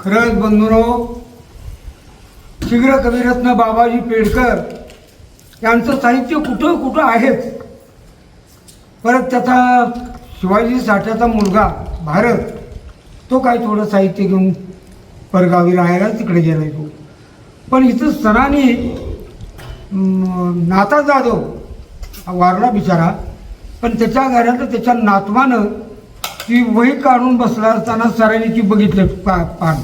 खरंच बंधुनो शीघ्र कविरत्न बाबाजी पेडकर यांचं साहित्य कुठं कुठं आहेच? परत त्याचा शिवाजी साठ्याचा मुलगा भारत तो काय थोडं साहित्य घेऊन परगावी राहायला तिकडे गेला तो. पण इथं सरांनी नाता जाधव वारला बिचारा पण त्याच्या घरात त्याच्या नातवानं ती वही काढून बसला असताना सरांनी ती बघितलं पा पान.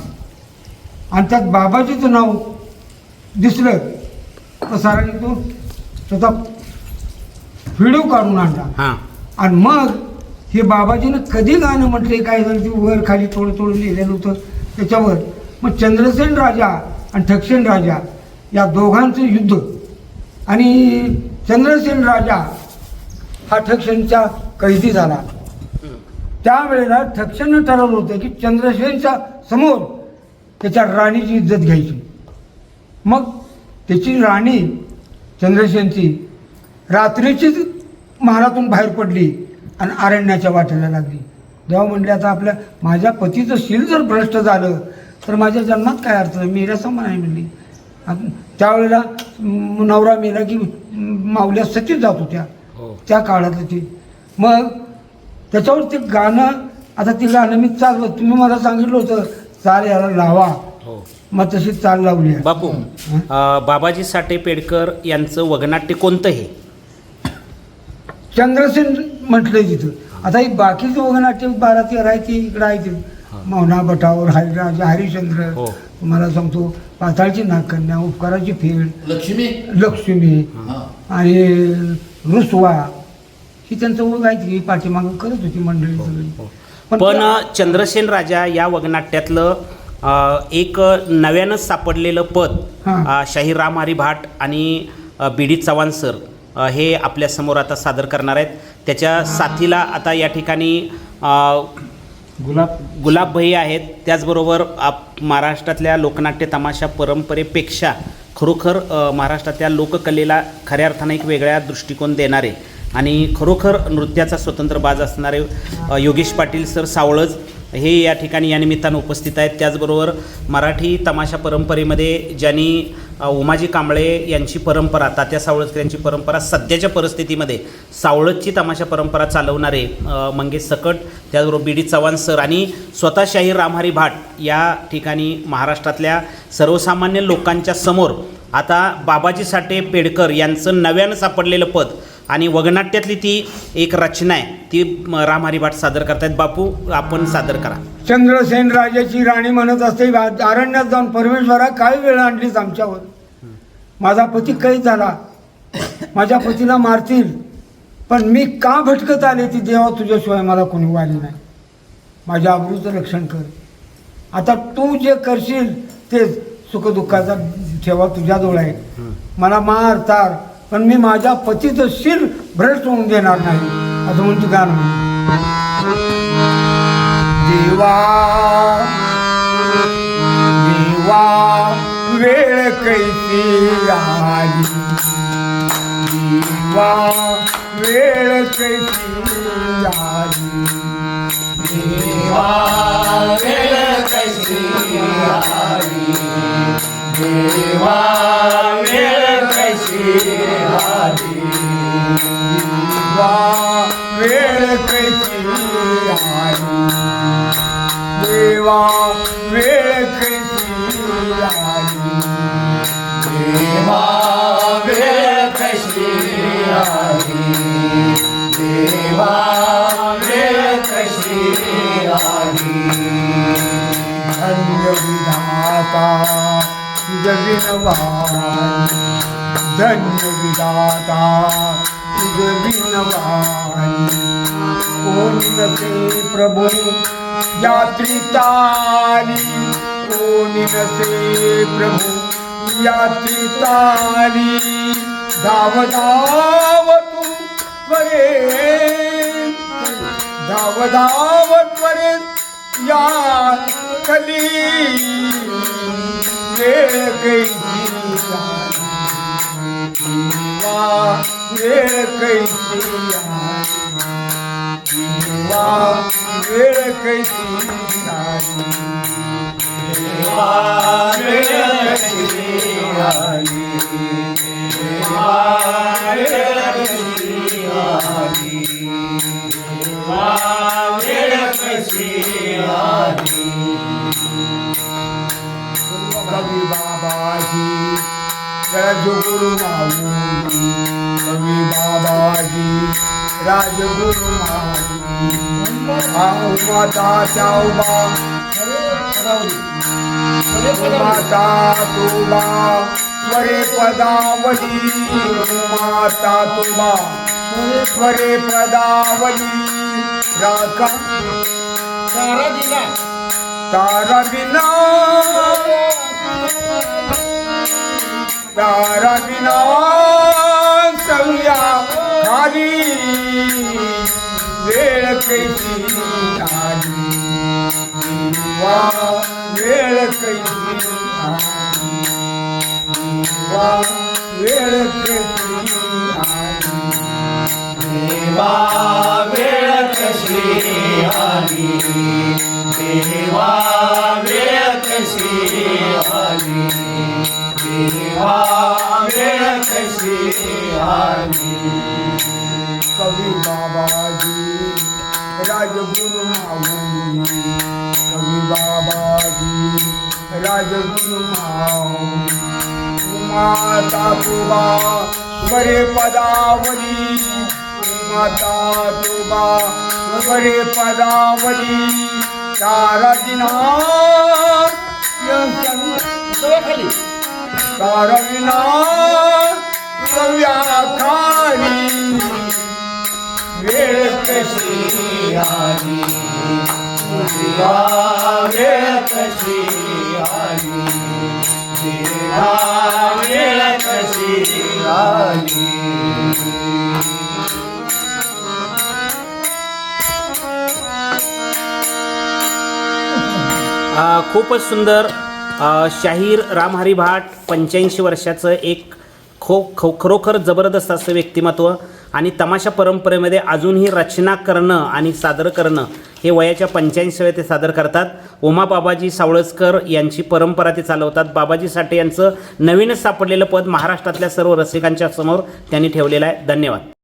आणि त्यात बाबाजीचं नाव दिसलं तर सरांनी तो त्याचा व्हिडिओ काढून आणला. हां. आणि मग हे बाबाजीनं कधी गाणं म्हटले काय झालं ते वर खाली थोडं थोडं लिहिलेलं होतं त्याच्यावर. मग चंद्रसेन राजा आणि ठकसेन राजा या दोघांचं युद्ध. आणि चंद्रसेन राजा हा ठकसेनचा कैदी झाला. त्यावेळेला ठकसेनं ठरवलं होतं की चंद्रसेनच्या समोर त्याच्या राणीची इज्जत घ्यायची. मग त्याची राणी चंद्रसेनची रात्रीचीच महालातून बाहेर पडली आणि अरण्याच्या वाटेला लागली. देवा म्हणले आता आपल्या माझ्या पतीचं शील जर भ्रष्ट झालं तर माझ्या जन्मात काय अर्थ आहे? मेऱ्या समान आहे म्हणली. त्यावेळेला म, नवरा मेला की म, माऊल्या सतीच जात होत्या. हो. त्या काळातलं ते. मग त्याच्यावर ते गाणं आता ते गाणं मी चालवं तुम्ही मला सांगितलं होतं चाल याला लावा. हो. मग तशी चाल लावली आहे. बापू अ, बाबाजी साठे पेडकर यांचं वगनाट्य कोणतं हे? चंद्रसेन म्हटलंय तिथं. आता ही बाकीचं वगनाट्य बारा तेरा आहे ती इकडं आहे ती मौना भटावर हरिराज हरिश्चंद्र. हो. तुम्हाला सांगतो पाताळची नागकन्या उपकाराची फेड लक्ष्मी? लक्ष्मी हा. आणि रुसवा. ही त्यांचं वग आहे ती पाठीमागं करत होती मंडळी सगळी. पण त्या- चंद्रसेन राजा या वगनाट्यातलं अ, एक नव्यानंच सापडलेलं पद हां. अ, शाहीर राम हरी भाट आणि अ, बी डी चव्हाण सर अ, हे आपल्यासमोर आता सादर करणार आहेत. त्याच्या साथीला आता या ठिकाणी अ, गुलाब. गुलाब भई आहेत. त्याचबरोबर आप महाराष्ट्रातल्या लोकनाट्य तमाशा परंपरेपेक्षा खरोखर अ, महाराष्ट्रातल्या लोककलेला खऱ्या अर्थानं एक वेगळ्या दृष्टिकोन देणारे आणि खरोखर नृत्याचा स्वतंत्र बाज असणारे योगेश पाटील सर सावळज हे या ठिकाणी या निमित्तानं उपस्थित आहेत. त्याचबरोबर मराठी तमाशा परंपरेमध्ये ज्यांनी उमाजी कांबळे यांची परंपरा तात्या सावळजकर यांची परंपरा सध्याच्या परिस्थितीमध्ये सावळतची तमाशा परंपरा चालवणारे मंगेश सकट त्याचबरोबर बी डी चव्हाण सर आणि स्वतः शाहीर रामहारी भाट या ठिकाणी महाराष्ट्रातल्या सर्वसामान्य लोकांच्या समोर आता बाबाजी साठे पेडकर यांचं नव्यानं सापडलेलं पद आणि वगनाट्यातली ती एक रचना आहे. ती रामहारी रामहरी भाट सादर करतायत. बापू आपण सादर करा. चंद्रसेन राजाची राणी म्हणत असते अरण्यात जाऊन परमेश्वरा काय वेळ आणलीच आमच्यावर. माझा पती कैद झाला. माझ्या पतीला मारतील. पण मी का भटकत आले ती देवा तुझ्याशिवाय मला कोणी वाली नाही. माझ्या आबरूचं रक्षण कर. आता तू जे करशील ते सुखदुःखाचा ठेवा तुझ्याजवळ आहे मला मार तार. पण मी माझ्या पतीचं शिर भ्रष्ट होऊन देणार नाही. असं म्हणून गाणं देवा. देवा वेळ कैसी आली? देवा वेळ कैसी आली? देवा वेळ कैसी आली? देवा वेळ कैसी आली? देवा देवा धन्यविधाता जगिनवा धन्यविधाता कोणी प्रभू यात्री तारी कोणी नसे प्रभू यात्री तारी धाव धाव तू वरे धाव धाव वरे या कली एक விளக்கை தீயா விளக்கை Baba, Baba, Baba, राजगुरु माऊली कवी बाबाजी राजगुरु माता चाऊबा माता तुबा स्वरे पदावली माता तुबा स्वरे पदावली राखा तारा बिना तारा बिना तारा बिना सव्या खाली वेळ कैसी आली वा वेळ कैसी आली वा वेळ कैसी आली देवा वेळ कशी आली? देवा कशी आली. कवी बाबाजी राजगुरु माऊली. कवी बाबाजी राजगुरु माऊली. माता तुबा वरे पदावली. माता तुबा स्वरे पदावली. तारा दिना तारा विना वेळ कशी आली? वेळ कशी आली? वेळ कशी आली? खूपच सुंदर शाहीर रामहरी भाट पंच्याऐंशी वर्षाचं एक खो खो खरोखर जबरदस्त असं व्यक्तिमत्व आणि तमाशा परंपरेमध्ये अजूनही रचना करणं आणि सादर करणं हे वयाच्या पंच्याऐंशी ते सादर करतात. उमा बाबाजी सावळसकर यांची परंपरा ते चालवतात. बाबाजी साठे यांचं नवीनच सापडलेलं पद महाराष्ट्रातल्या सर्व रसिकांच्या समोर त्यांनी ठेवलेलं आहे. धन्यवाद.